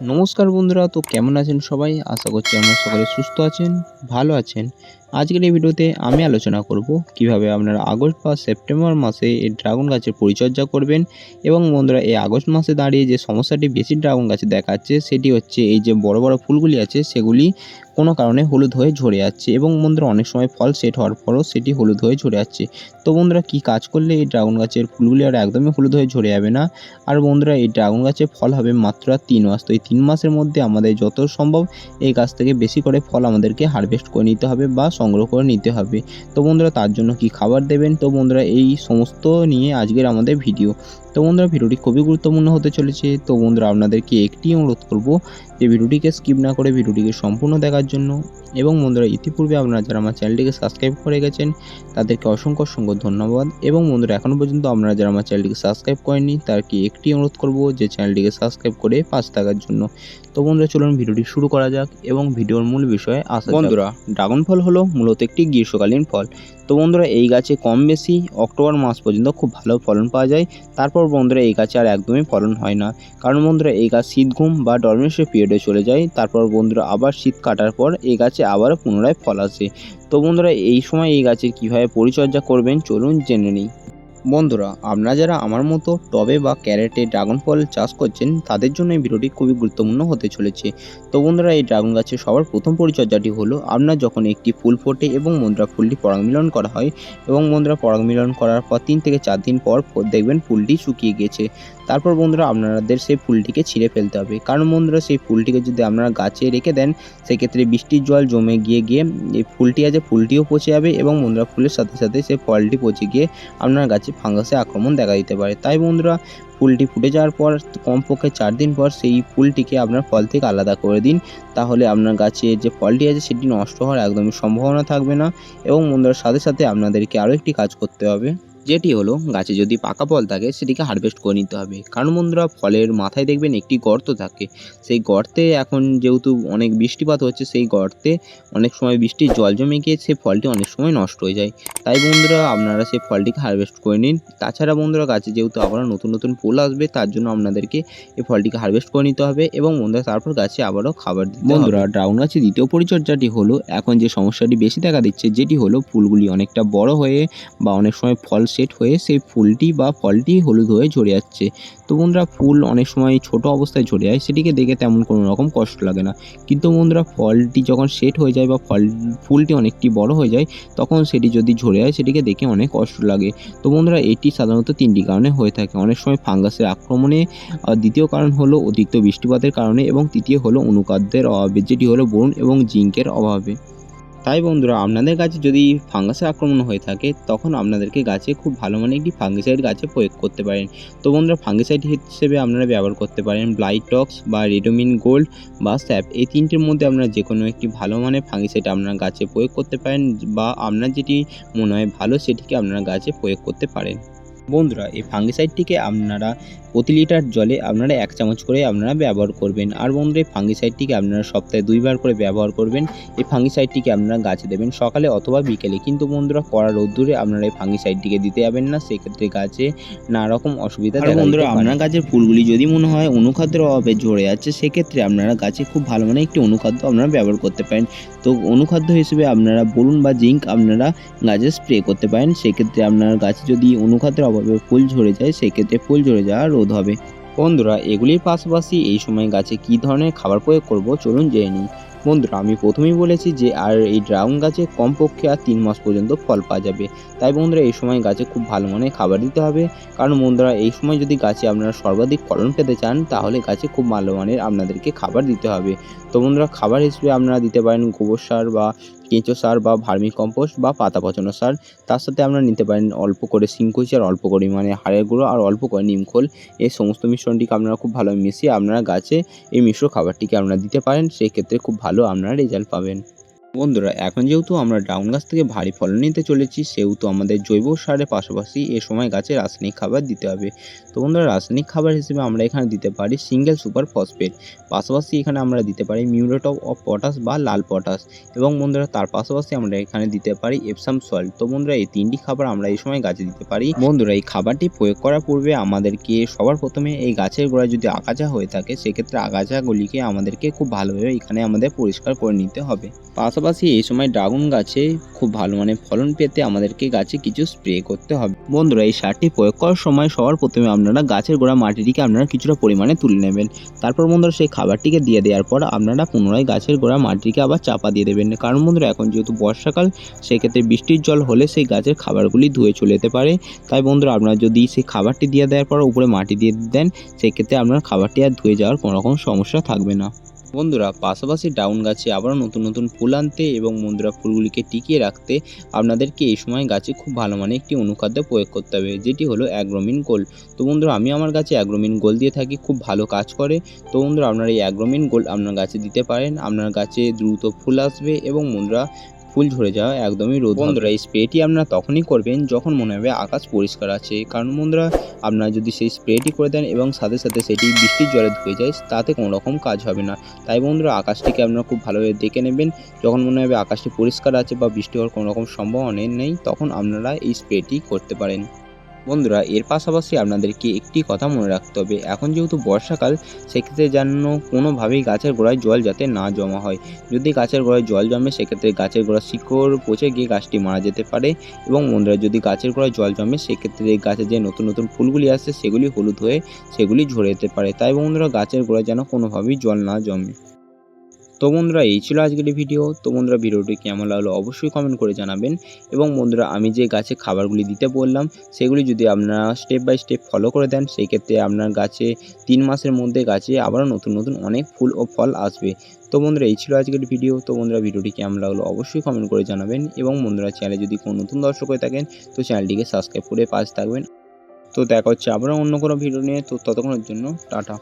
নমস্কার বন্ধুরা তো কেমন আছেন সবাই? আশা করছি আপনারা সকলে সুস্থ আছেন ভালো আছেন। আজকের এই ভিডিওতে আমি আলোচনা করব কীভাবে আপনারা আগস্ট বা সেপ্টেম্বর মাসে এই ড্রাগন গাছের পরিচর্যা করবেন এবং বন্ধুরা, এই আগস্ট মাসে দাঁড়িয়ে যে সমস্যাটি বেশি ড্রাগন গাছে দেখাচ্ছে, সেটি হচ্ছে এই যে বড় বড় ফুলগুলি আছে, সেগুলি কোনো কারণে হলুদ হয়ে ঝরে যাচ্ছে এবং বন্ধুরা, অনেক সময় ফল সেট হওয়ার পরও সেটি হলুদ হয়ে ঝরে যাচ্ছে। তো বন্ধুরা, কী কাজ করলে এই ড্রাগন গাছের ফুলগুলি আর একদমই হলুদ হয়ে ঝরে যাবে না? আর বন্ধুরা, এই ড্রাগন গাছে ফল হবে মাত্র তিন মাস। তো এই তিন মাসের মধ্যে আমাদের যত সম্ভব এই গাছ থেকে বেশি করে ফল আমাদেরকে হারভেস্ট করে নিতে হবে বা সংগ্রহ করে নিতে হবে। তো বন্ধুরা তার জন্য কি খাবার দেবেন? তো বন্ধুরা এই সমস্ত নিয়ে আজকের আমাদের ভিডিও। তো বন্ধুরা ভিডিওটি খুবই গুরুত্বপূর্ণ হতে চলেছে। তো বন্ধুরা আপনাদেরকে একটি অনুরোধ করব যে ভিডিওটিকে স্কিপ না করে ভিডিওটিকে সম্পূর্ণ দেখার জন্য। এবং বন্ধুরা ইতিপূর্বে আপনারা যারা আমার চ্যানেলটিকে সাবস্ক্রাইব করে গেছেন তাদেরকে অসংখ্য অসংখ্য ধন্যবাদ। এবং বন্ধুরা এখনও পর্যন্ত আপনারা যারা আমার চ্যানেলটিকে সাবস্ক্রাইব করেননি তারকে একটি অনুরোধ করব যে চ্যানেলটিকে সাবস্ক্রাইব করে পাশ থাকার জন্য। তো বন্ধুরা চলুন ভিডিওটি শুরু করা যাক এবং ভিডিওর মূল বিষয়ে আসা বন্ধুরা ড্রাগন ফল হলো মূলত একটি গ্রীষ্মকালীন ফল। তো বন্ধুরা, এই গাছে কম বেশি অক্টোবর মাস পর্যন্ত খুব ভালো ফলন পাওয়া যায়। তারপর বন্ধুরা, এই গাছে আর একদমই ফলন হয় না। কারণ বন্ধুরা, এই গাছ শীত ঘুম বা ডরমেশ পিরিয়ডে চলে যায়। তারপর বন্ধুরা, আবার শীত কাটার পর এই গাছে আবারও পুনরায় ফল আসে। তো বন্ধুরা, এই সময় এই গাছের কীভাবে পরিচর্যা করবেন, চলুন জেনে নিই। বন্ধুরা, আপনারা যারা আমার মতো টবে বা ক্যারেটে ড্রাগন ফল চাষ করছেন, তাদের জন্য এই ভিডিওটি খুবই গুরুত্বপূর্ণ হতে চলেছে। তো বন্ধুরা, এই ড্রাগন গাছের সবার প্রথম পরিচর্যাটি হলো, আপনার যখন একটি ফুল ফোটে এবং বন্ধুরা ফুলটি পরাগমিলন করা হয় এবং বন্ধুরা পরাগমিলন করার পর তিন থেকে চার দিন পর দেখবেন ফুলটি শুকিয়ে গেছে তারপর বন্ধুরা, আপনাদের সেই ফুলটিকে ছিঁড়ে ফেলতে হবে। কারণ বন্ধুরা, সেই ফুলটিকে যদি আপনারা গাছে রেখে দেন, সেক্ষেত্রে বৃষ্টির জল জমে গিয়ে গিয়ে এই ফুলটি আছে, ফুলটিও পচে যাবে এবং বন্ধুরা ফুলের সাথে সাথে সেই ফলটি পচে গিয়ে আপনার গাছে ফাঙ্গাসের আক্রমণ দেখা দিতে পারে। তাই বন্ধুরা ফুলটি ফুটে যাওয়ার পর, কমপক্ষে চার দিন পর সেই ফুলটিকে আপনার ফল থেকে আলাদা করে দিন। তাহলে আপনার গাছে যে ফলটি আছে, সেটি নষ্ট হওয়ার একদমই সম্ভাবনা থাকবে না। এবং বন্ধুরা, সাথে সাথে আপনাদেরকে আরও একটি কাজ করতে হবে। যেটি হলো গাছে যদি পাকা ফল থাকে সেটিকে হারভেস্ট করে নিতে হবে। কারণ বন্ধুরা ফলের মাথায় দেখবেন একটি গর্ত থাকে। সেই গর্তে এখন যেহেতু অনেক বৃষ্টিপাত হচ্ছে সেই গর্তে অনেক সময় বৃষ্টির জল জমে গিয়ে সেই ফলটি অনেক সময় নষ্ট হয়ে যায়। তাই বন্ধুরা আপনারা সেই ফলটিকে হারভেস্ট করে নিন। তাছাড়া বন্ধুরা গাছে যেহেতু আবারও নতুন নতুন ফুল আসবে তার জন্য আপনাদেরকে এই ফলটিকে হারভেস্ট করে নিতে হবে এবং বন্ধুরা তারপর গাছে আবারও খাবার দিতে বন্ধুরা ড্রাগন গাছের দ্বিতীয় পরিচর্যাটি হলো এখন যে সমস্যাটি বেশি দেখা দিচ্ছে যেটি হলো ফুলগুলি অনেকটা বড় হয়ে বা অনেক সময় ফল সেট হয়ে সেই ফুলটি বা ফলটি হলুদ হয়ে ঝরে যাচ্ছে। তো বন্ধুরা, ফুল অনেক সময় ছোট অবস্থায় ঝরে যায়, সেটিকে দেখে তেমন কোনো রকম কষ্ট লাগে না। কিন্তু বন্ধুরা, ফলটি যখন সেট হয়ে যায় বা ফল, ফুলটি অনেকটি বড় হয়ে যায়, তখন সেটি যদি ঝরে যায়, সেটিকে দেখে অনেক কষ্ট লাগে। তো বন্ধুরা, এটি সাধারণত তিনটি কারণে হয়ে থাকে। অনেক সময় ফাঙ্গাসের আক্রমণে দ্বিতীয় কারণ হলো অতিরিক্ত বৃষ্টিপাতের কারণে এবং তৃতীয় হলো অনুখাদ্যের অভাবে, যেটি হলো বোরন এবং জিঙ্কের অভাবে। তাই বন্ধুরা, আপনাদের গাছে যদি ফাঙ্গাসের আক্রমণ হয়ে থাকে, তখন আপনাদেরকে গাছে খুব ভালো মানে একটি ফাঙ্গিসাইড গাছে প্রয়োগ করতে পারেন। তো বন্ধুরা ফাঙ্গিসাইড হিসেবে আপনারা ব্যবহার করতে পারেন ব্লাইটক্স বা রেডোমিন গোল্ড বা স্যাপ এই তিনটির মধ্যে আপনারা যে কোনো একটি ভালো মানের ফাঙ্গিসাইড আপনারা গাছে প্রয়োগ করতে পারেন বা আপনার যেটি মনে হয় ভালো, সেটিকে আপনারা গাছে প্রয়োগ করতে পারেন। বন্ধুরা এই ফাঙ্গিসাইডটিকে আপনারা প্রতি লিটার জলে আপনারা এক চামচ করে আপনারা ব্যবহার করবেন। আর বন্ধুরা এই ফাঙ্গিসাইডটিকে আপনারা সপ্তাহে দুইবার করে ব্যবহার করবেন। এই ফাঙ্গিসাইডটিকে আপনারা গাছে দেবেন সকালে অথবা বিকেলে। কিন্তু বন্ধুরা কড়া রোদ্দুরে আপনারা এই ফাঙ্গিসাইডটিকে দিতে যাবেন না। সেক্ষেত্রে গাছে নানা রকম অসুবিধা দেখা বন্ধুরা আপনার গাছের ফুলগুলি যদি মনে হয় অনুখাদ্যের অভাবে ঝরে যাচ্ছে সেক্ষেত্রে আপনারা গাছে খুব ভালো মানে একটি অনুখাদ্য আপনারা ব্যবহার করতে পারেন। তো অনুখাদ্য হিসেবে আপনারা বলুন বা জিঙ্ক আপনারা গাছে স্প্রে করতে পারেন। সেক্ষেত্রে আপনার গাছে যদি অনুখাদ্যের অভাবে ফুল ঝরে যায়, সেক্ষেত্রে ফুল ঝরে যাওয়া রোধ হবে। বন্ধুরা, এগুলির পাশাপাশি এই সময় গাছে কী ধরনের খাবার প্রয়োগ করব, চলুন জেনে নিই। বন্ধুরা, আমি প্রথমেই বলেছি যে, আর এই ড্রাগন গাছে কমপক্ষে আর তিন মাস পর্যন্ত ফল পাওয়া যাবে। তাই বন্ধুরা, এই সময় গাছে খুব ভালো মানের খাবার দিতে হবে। কারণ বন্ধুরা, এই সময় যদি গাছে আপনারা সর্বাধিক ফলন পেতে চান, তাহলে গাছে খুব ভালো মানের আপনাদেরকে খাবার দিতে হবে। তো বন্ধুরা, খাবার হিসেবে আপনারা দিতে পারেন গোবর সার বা কেঁচো সার বা ভার্মি কম্পোস্ট বা পাতা পচানো সার, তার সাথে আপনারা নিতে পারেন অল্প করে সিংকুচি আর অল্প পরিমাণে হাড়ের গুঁড়ো আর অল্প করে নিমখোল এই সমস্ত মিশ্রণটিকে আপনারা খুব ভালো মিশিয়ে আপনারা গাছে এই মিশ্র খাবারটিকে আপনারা দিতে পারেন, সেই ক্ষেত্রে খুব ভালো আপনারা রেজাল্ট পাবেন। বন্ধুরা, এখন যেহেতু আমরা ডাউন গাছ থেকে ভারী ফলন নিতে চলেছি, সেহেতু আমাদের জৈব সারের পাশাপাশি এ সময় গাছে রাসায়নিক খাবার দিতে হবে। তো বন্ধুরা, রাসায়নিক খাবার হিসেবে আমরা এখানে দিতে পারি সিঙ্গেল সুপার ফসফেট, পাশাপাশি এখানে আমরা দিতে পারি মিউরেট অফ পটাশ বা লাল পটাশ এবং বন্ধুরা, তার পাশাপাশি আমরা এখানে দিতে পারি এপসাম সল্ট। তো বন্ধুরা, এই তিনটি খাবার আমরা এই সময় গাছে দিতে পারি। বন্ধুরা, এই খাবারটি প্রয়োগ করার পূর্বে আমাদেরকে সবার প্রথমে এই গাছের গোড়ায় যদি আগাছা হয়ে থাকে, সেক্ষেত্রে আগাছাগুলিকে আমাদেরকে খুব ভালোভাবে এখানে আমাদের পরিষ্কার করে নিতে হবে। পাশাপাশি এই সময় ড্রাগন গাছে খুব ভালো মানে ফলন পেতে আমাদেরকে গাছে কিছু স্প্রে করতে হবে। বন্ধুরা, এই সারটি প্রয়োগ করার সময় সবার প্রথমে আপনারা গাছের গোড়া মাটিটিকে আপনারা কিছুটা পরিমাণে তুলে নেবেন। তারপর বন্ধুরা, সেই খাবারটিকে দিয়ে দেওয়ার পর আপনারা পুনরায় গাছের গোড়া মাটিকে আবার চাপা দিয়ে দেবেন। কারণ বন্ধুরা, এখন যেহেতু বর্ষাকাল, সেক্ষেত্রে বৃষ্টির জল হলে সেই গাছের খাবারগুলি ধুয়ে চলে যেতে পারে। তাই বন্ধুরা, আপনারা যদি সেই খাবারটি দিয়ে দেওয়ার পর উপরে মাটি দিয়ে দেন, সেক্ষেত্রে আপনার খাবারটি আর ধুয়ে যাওয়ার কোনো রকম সমস্যা থাকবে না। বন্ধুরা, পাশাপাশি ডাউন গাছে আবারও নতুন নতুন ফুল আনতে এবং বন্ধুরা ফুলগুলিকে টিকিয়ে রাখতে আপনাদেরকে এই সময় গাছে খুব ভালো মানে একটি অনুখাদ্য প্রয়োগ করতে হবে, যেটি হলো অ্যাগ্রোমিন গোল তো বন্ধুরা, আমি আমার গাছে অ্যাগ্রোমিন গোল দিয়ে থাকি, খুব ভালো কাজ করে। তো বন্ধুরা, আপনারা এই অ্যাগ্রোমিন গোল আপনার গাছে দিতে পারেন, আপনার গাছে দ্রুত ফুল আসবে এবং বন্ধুরা ফুল ঝরে যাওয়া একদমই রোদ বন্ধুরা, এই স্প্রেটি আপনারা তখনই করবেন যখন মনে হবে আকাশ পরিষ্কার আছে। কারণ বন্ধুরা, আপনারা যদি সেই স্প্রেটি করে দেন এবং সাথে সাথে সেটি বৃষ্টির জলে ধুয়ে যায়, তাতে কোনো রকম কাজ হবে না। তাই বন্ধুরা, আকাশটিকে আপনারা খুব ভালোভাবে দেখে নেবেন। যখন মনে হবে আকাশটি পরিষ্কার আছে বা বৃষ্টি হওয়ার কোনো রকম সম্ভাবনা নেই, তখন আপনারা এই স্প্রেটি করতে পারেন। বন্ধুরা, এর পাশাপাশি আপনাদেরকে একটি কথা মনে রাখতে হবে। এখন যেহেতু বর্ষাকাল, সেক্ষেত্রে যেন কোনোভাবেই গাছের গোড়ায় জল যাতে না জমা হয়। যদি গাছের গোড়ায় জল জমে, সেক্ষেত্রে গাছের গোড়া শিকড় পচে গিয়ে গাছটি মারা যেতে পারে। এবং বন্ধুরা, যদি গাছের গোড়ায় জল জমে, সেক্ষেত্রে গাছে যে নতুন নতুন ফুলগুলি আসছে, সেগুলি হলুদ হয়ে, সেগুলি ঝরে যেতে পারে। তাই বন্ধুরা, গাছের গোড়ায় যেন কোনোভাবেই জল না জমে। তো বন্ধুরা, এই ছিল আজকের ভিডিও তো বন্ধুরা, ভিডিওটি কেমন লাগল অবশ্যই কমেন্ট করে জানাবেন। এবং বন্ধুরা, আমি যে গাছে খাবারগুলি দিতে বললাম, সেগুলি যদি আপনারা স্টেপ বাই স্টেপ ফলো করে দেন সেই ক্ষেত্রে আপনার গাছে তিন মাসের মধ্যে গাছে আবারও নতুন নতুন অনেক ফুল ও ফল আসবে। তো বন্ধুরা, এই ছিল আজকের ভিডিও তো বন্ধুরা, ভিডিওটি কেমন লাগল অবশ্যই কমেন্ট করে জানাবেন। এবং বন্ধুরা চ্যানেলে যদি কোনো নতুন দর্শক হয়ে থাকেন, তো চ্যানেলটিকে সাবস্ক্রাইব করে পাশে থাকবেন। তো দেখা হচ্ছে আবারও অন্য কোনো ভিডিও নিয়ে। তো ততক্ষণের জন্য, টাটা।